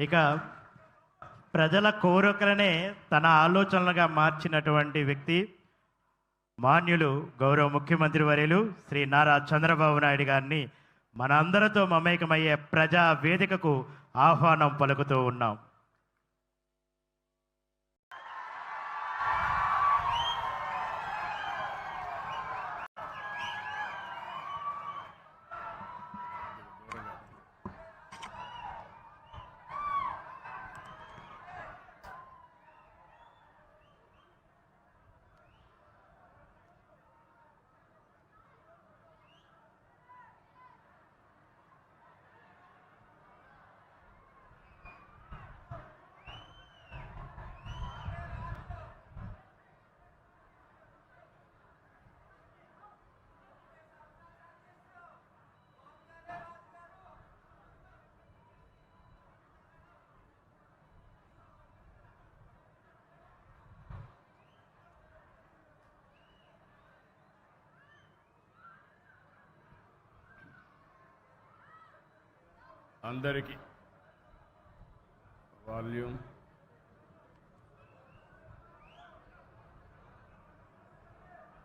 ఇక ప్రజల కోరికలనే తన ఆలోచనలుగా మార్చినటువంటి వ్యక్తి మాన్యులు గౌరవ ముఖ్యమంత్రి వర్యులు శ్రీ నారా చంద్రబాబు నాయుడు గారిని మనందరితో మమేకమయ్యే ప్రజా వేదికకు ఆహ్వానం పలుకుతూ ఉన్నాం. అందరికీ వాల్యూమ్.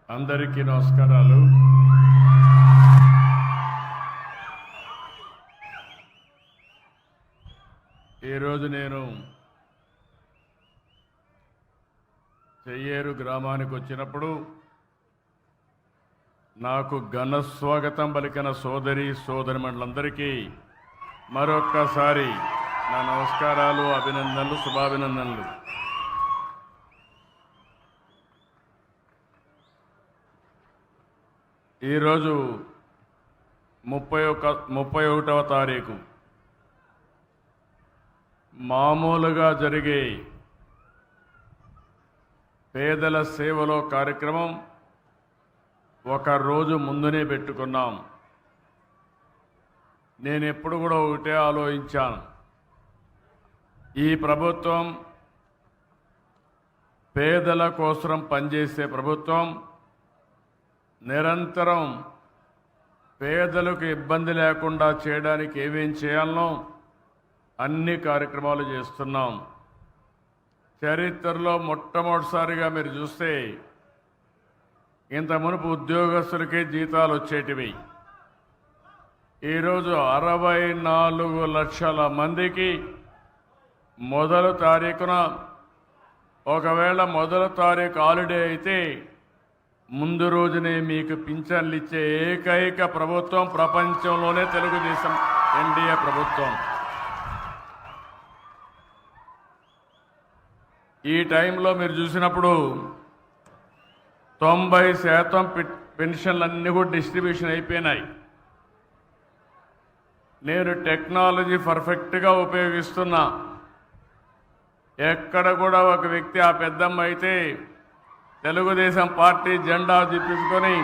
అందరికీ నమస్కారాలు. ఈరోజు నేను చెయ్యేరు గ్రామానికి వచ్చినప్పుడు నాకు ఘన స్వాగతం పలికిన సోదరి సోదరి మండలందరికీ మరొక్కసారి నా నమస్కారాలు అభినందనలు శుభాభినందనలు. ఈరోజు ముప్పై ఒక ముప్పై ఒకటవ తారీఖు. మామూలుగా జరిగే పేదల సేవలో కార్యక్రమం ఒక రోజు ముందునే పెట్టుకున్నాం. నేను ఎప్పుడు కూడా ఒకటే ఆలోచించాను. ఈ ప్రభుత్వం పేదల కోసం పనిచేసే ప్రభుత్వం నిరంతరం పేదలకు ఇబ్బంది లేకుండా చేయడానికి ఏమేం చేయాలనో అన్ని కార్యక్రమాలు చేస్తున్నాం. చరిత్రలో మొట్టమొదటిసారిగా మీరు చూస్తే ఇంత మునుపు ఉద్యోగస్తులకే జీతాలు వచ్చేటివి. ఈరోజు అరవై నాలుగు లక్షల మందికి మొదలు తారీఖున ఒకవేళ మొదలు తారీఖు హాలిడే అయితే ముందు రోజునే మీకు పింఛన్లు ఇచ్చే ఏకైక ప్రభుత్వం ప్రపంచంలోనే తెలుగుదేశం ఎన్డీఏ ప్రభుత్వం. ఈ టైంలో మీరు చూసినప్పుడు తొంభై శాతం పె- పెన్షన్లు అన్నీ కూడా డిస్ట్రిబ్యూషన్ అయిపోయినాయి. నేను టెక్నాలజీ పర్ఫెక్ట్గా ఉపయోగిస్తున్నా. ఎక్కడ కూడా ఒక వ్యక్తి ఆ పెద్దమ్మ అయితే తెలుగుదేశం పార్టీ జెండా చూపించుకొని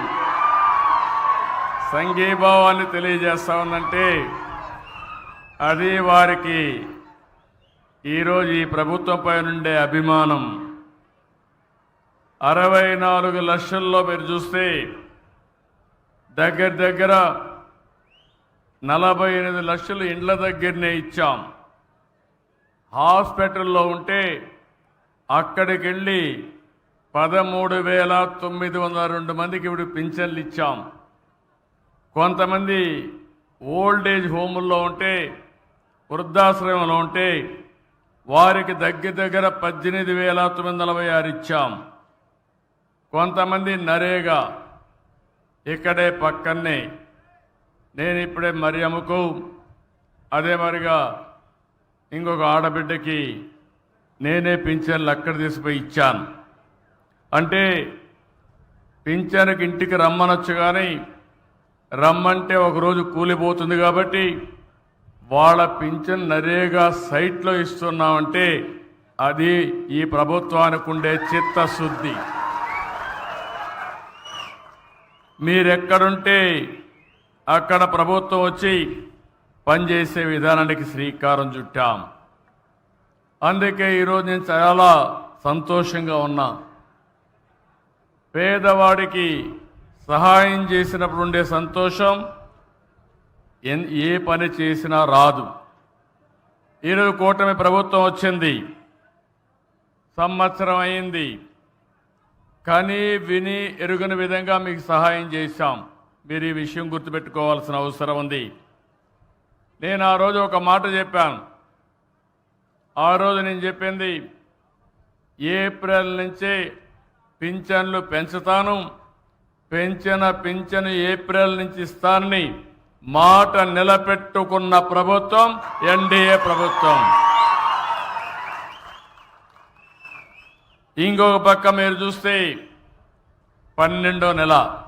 సంఘీభావాన్ని తెలియజేస్తా ఉందంటే అది వారికి ఈరోజు ఈ ప్రభుత్వంపై నుండే అభిమానం. అరవై నాలుగు లక్షల్లో మీరు చూస్తే దగ్గర దగ్గర నలభై ఎనిమిది లక్షలు ఇండ్ల దగ్గరనే ఇచ్చాం. హాస్పిటల్లో ఉంటే అక్కడికి వెళ్ళి పదమూడు వేల తొమ్మిది వందల రెండు మందికి ఇప్పుడు పింఛన్లు ఇచ్చాం. కొంతమంది ఓల్డ్ ఏజ్ హోముల్లో ఉంటే వృద్ధాశ్రమంలో ఉంటే వారికి దగ్గర దగ్గర పద్దెనిమిది వేల తొమ్మిది నలభై ఆరు ఇచ్చాం. కొంతమంది నరేగా ఇక్కడే పక్కనే నేను ఇప్పుడే మరియమ్మకు అదే మరిగా ఇంకొక ఆడబిడ్డకి నేనే పింఛన్లు అక్కడ తీసుకుపోయి ఇచ్చాను. అంటే పింఛన్కి ఇంటికి రమ్మనొచ్చు కానీ రమ్మంటే ఒకరోజు కూలిపోతుంది కాబట్టి వాళ్ళ పింఛన్ నరేగా సైట్లో ఇస్తున్నామంటే అది ఈ ప్రభుత్వానికి ఉండే చిత్తశుద్ధి. మీరెక్కడుంటే అక్కడ ప్రభుత్వం వచ్చి పనిచేసే విధానానికి శ్రీకారం చుట్టాం. అందుకే ఈరోజు నేను చాలా సంతోషంగా ఉన్నా. పేదవాడికి సహాయం చేసినప్పుడు ఉండే సంతోషం ఏ పని చేసినా రాదు. ఈరోజు కూటమి ప్రభుత్వం వచ్చింది. సంవత్సరం అయింది. కానీ విని ఎరుగని విధంగా మీకు సహాయం చేశాం. మీరు ఈ విషయం గుర్తుపెట్టుకోవాల్సిన అవసరం ఉంది. నేను ఆ రోజు ఒక మాట చెప్పాను. ఆ రోజు నేను చెప్పింది ఏప్రిల్ నుంచే పింఛన్లు పెంచుతాను. పెంచిన పింఛను ఏప్రిల్ నుంచి ఇస్తానని మాట నిలబెట్టుకున్న ప్రభుత్వం ఎన్డీఏ ప్రభుత్వం. ఇంకొక పక్క మీరు చూస్తే పన్నెండో నెల.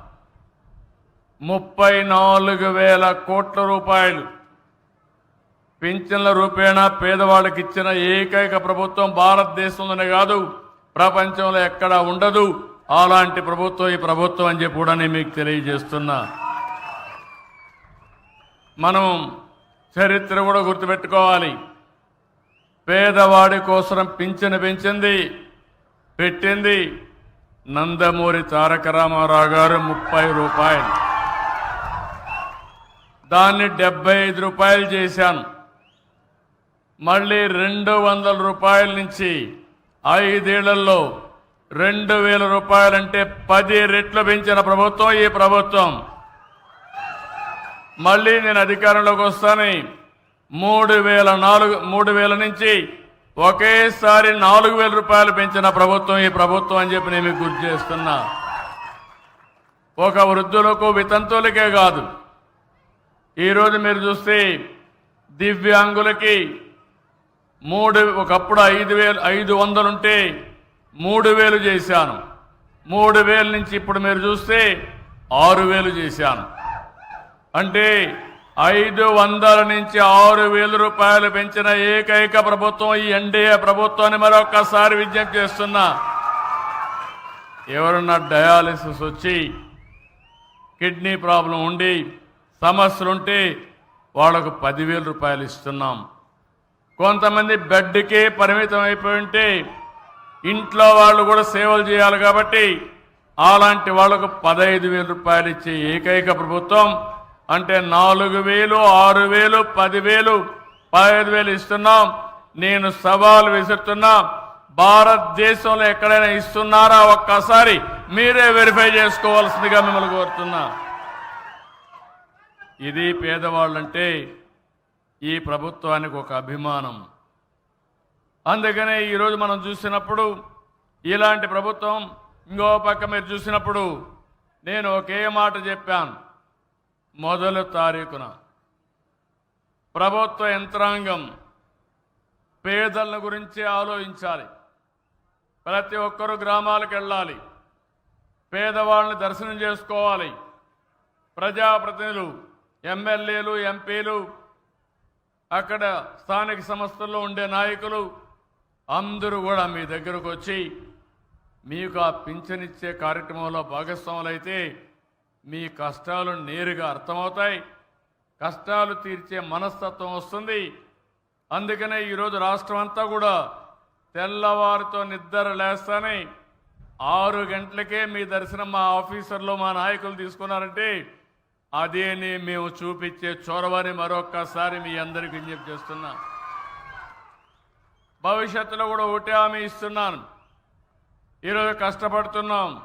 ముప్పై నాలుగు వేల కోట్ల రూపాయలు. పింఛన్ల రూపేణా పేదవాళ్ళకి ఇచ్చిన ఏకైక ప్రభుత్వం భారతదేశంలోనే కాదు ప్రపంచంలో ఎక్కడా ఉండదు. అలాంటి ప్రభుత్వం ఈ ప్రభుత్వం అని చెప్పి కూడా నేను మీకు తెలియజేస్తున్నా. మనం చరిత్ర కూడా గుర్తుపెట్టుకోవాలి. పేదవాడి కోసం పింఛను పెంచింది పెట్టింది నందమూరి తారక రామారావు గారు ముప్పై రూపాయలు. దాన్ని డెబ్బై ఐదు రూపాయలు చేశాను. మళ్ళీ రెండు వందల రూపాయల నుంచి ఐదేళ్ళలో రెండు వేల రూపాయలంటే పది రెట్లు పెంచిన ప్రభుత్వం ఈ ప్రభుత్వం. మళ్ళీ నేను అధికారంలోకి వస్తాను. మూడు వేల నాలుగు మూడు వేల నుంచి ఒకేసారి నాలుగు వేల రూపాయలు పెంచిన ప్రభుత్వం ఈ ప్రభుత్వం అని చెప్పి నేను గుర్తు చేస్తున్నా. ఒక వృద్ధులకు వితంతువులకే కాదు ఈరోజు మీరు చూస్తే దివ్యాంగులకి మూడు ఒకప్పుడు ఐదు వేలు ఐదు వందలుంటే మూడు వేలు చేశాను. మూడు వేల నుంచి ఇప్పుడు మీరు చూస్తే ఆరు వేలు చేశాను. అంటే ఐదు వందల నుంచి ఆరు వేల రూపాయలు పెంచిన ఏకైక ప్రభుత్వం ఈ ఎన్డీఏ ప్రభుత్వాన్ని మరొకసారి విజ్ఞప్తి చేస్తున్నా. ఎవరన్నా డయాలిసిస్ వచ్చి కిడ్నీ ప్రాబ్లం ఉండి సమస్యలుంటే వాళ్ళకు పదివేల రూపాయలు ఇస్తున్నాం. కొంతమంది బెడ్కే పరిమితం అయిపోయి ఉంటే ఇంట్లో వాళ్ళు కూడా సేవలు చేయాలి కాబట్టి అలాంటి వాళ్ళకు పదహైదు వేల రూపాయలు ఇచ్చే ఏకైక ప్రభుత్వం అంటే నాలుగు వేలు ఆరు వేలు పదివేలు పదహైదు వేలు ఇస్తున్నాం. నేను సవాలు విసురుతున్నా భారతదేశంలో ఎక్కడైనా ఇస్తున్నారా ఒక్కసారి మీరే వెరిఫై చేసుకోవాల్సిందిగా మిమ్మల్ని కోరుతున్నా. ఇది పేదవాళ్ళంటే ఈ ప్రభుత్వానికి ఒక అభిమానం. అందుకనే ఈరోజు మనం చూసినప్పుడు ఇలాంటి ప్రభుత్వం ఇంకో పక్క మీరు చూసినప్పుడు నేను ఒకే మాట చెప్పాను. మొదలు తారీఖున ప్రభుత్వ యంత్రాంగం పేదల గురించి ఆలోచించాలి. ప్రతి ఒక్కరు గ్రామాలకు వెళ్ళాలి. పేదవాళ్ళని దర్శనం చేసుకోవాలి. ప్రజాప్రతినిధులు ఎమ్మెల్యేలు ఎంపీలు అక్కడ స్థానిక సంస్థల్లో ఉండే నాయకులు అందరూ కూడా మీ దగ్గరకు వచ్చి మీకు ఆ పింఛనిచ్చే కార్యక్రమంలో భాగస్వాములైతే మీ కష్టాలు నేరుగా అర్థమవుతాయి. కష్టాలు తీర్చే మనస్తత్వం వస్తుంది. అందుకనే ఈరోజు రాష్ట్రం అంతా కూడా తెల్లవారితో నిద్ర లేస్తానే ఆరు గంటలకే మీ దర్శనం మా ఆఫీసర్లు మా నాయకులు తీసుకున్నారంటే అదేని మేము చూపించే చొరవని మరొక్కసారి మీ అందరికి విజ్ఞప్తి చేస్తున్నా. భవిష్యత్తులో కూడా ఒకటే హామీ ఇస్తున్నాను. ఈరోజు కష్టపడుతున్నాం.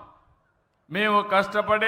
మేము కష్టపడి